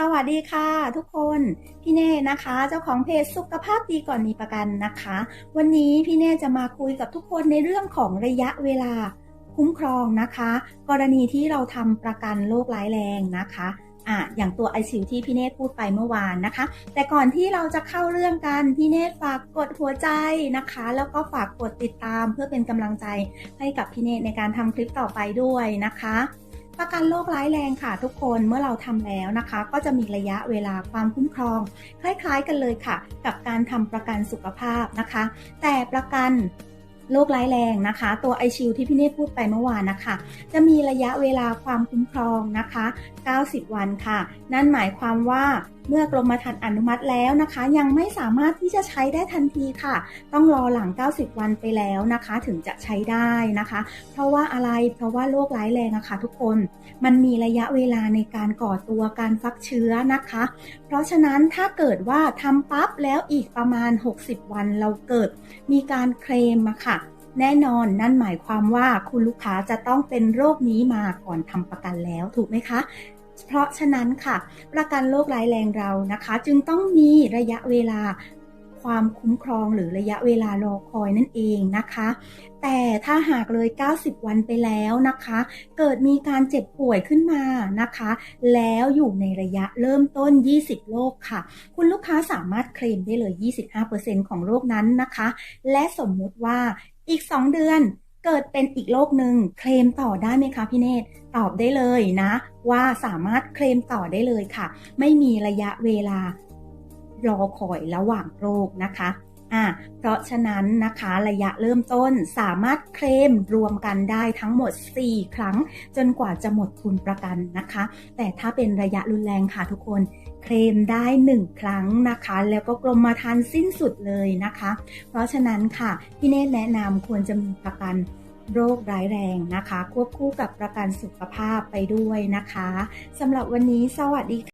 สวัสดีค่ะทุกคนพี่เน่นะคะ เจ้าของเพจสุขภาพดีก่อนมีประกันนะคะ วันนี้พี่เน่จะมาคุยกับทุกคนในเรื่องของระยะเวลาคุ้มครองนะคะ กรณีที่เราทำประกันโรคร้ายแรงนะคะอะอย่างตัวไอซิวที่พี่เนตพูดไปเมื่อวานนะคะ แต่ก่อนที่เราจะเข้าเรื่องกัน พี่เนตฝากกดหัวใจนะคะ แล้วก็ฝากกดติดตามเพื่อเป็นกำลังใจให้กับพี่เนตในการทำคลิปต่อไปด้วยนะคะ ประกันโรคร้ายแรงค่ะทุกคนเมื่อเราทำแล้วนะคะ ก็จะมีระยะเวลาความคุ้มครอง คล้ายๆกันเลยค่ะ กับการทำประกันสุขภาพนะคะ แต่ประกันโรคร้ายแรงนะคะ ตัวไอชิวที่พี่เนตพูดไปเมื่อวานนะคะ จะมีระยะเวลาความคุ้มครองนะคะ 90 วันค่ะ นั่นหมายความว่า เมื่อกรมธรรม์อนุมัติแล้วนะคะ ยังไม่สามารถที่จะใช้ได้ทันทีค่ะ ต้องรอหลัง 90 วันไปแล้วนะคะ ถึงจะใช้ได้นะคะ เพราะว่าอะไรเพราะว่าโรคร้ายแรงอะค่ะทุกคนมันมีระยะเวลาในการก่อตัวการฟักเชื้อนะคะ เพราะฉะนั้นถ้าเกิดว่าทำปั๊บแล้วอีกประมาณ 60 วันเราเกิด มีการเคลมมาค่ะแน่นอนนั่นหมายความว่าคุณลูกค้าจะต้องเป็นโรคนี้มาก่อนทำประกันแล้วถูกไหมคะ เพราะฉะนั้นค่ะ ประกันโรคร้ายแรงเรานะคะ จึงต้องมีระยะเวลาความคุ้มครองหรือระยะเวลารอคอยนั่นเองนะคะ แต่ถ้าหากเลย 90 วันไปแล้วนะคะ เกิดมีการเจ็บป่วยขึ้นมานะคะ แล้วอยู่ในระยะเริ่มต้น 20 โรคค่ะ คุณลูกค้าสามารถเคลมได้เลย 25%ของโรคนั้นนะคะ และสมมุติว่าอีก 2 เดือน เกิดเป็นอีกโรคหนึ่งเคลมต่อได้ไหมคะพี่เนตตอบได้เลยนะ ว่าสามารถเคลมต่อได้เลยค่ะ ไม่มีระยะเวลารอคอยระหว่างโรคนะคะ อ่าเพราะฉะนั้นนะคะระยะเริ่มต้นสามารถเคลมรวมกันได้ทั้งหมด 4 ครั้ง จนกว่าจะหมดทุนประกันนะคะ แต่ถ้าเป็นระยะรุนแรงค่ะทุกคนเคลมได้ 1 ครั้งนะคะ แล้วก็กรมธรรม์สิ้นสุดเลยนะคะ เพราะฉะนั้นค่ะพี่เนตแนะนำควรจะมีประกันโรคร้ายแรงนะคะ ควบคู่กับประกันสุขภาพไปด้วยนะคะสำหรับวันนี้สวัสดีค่ะ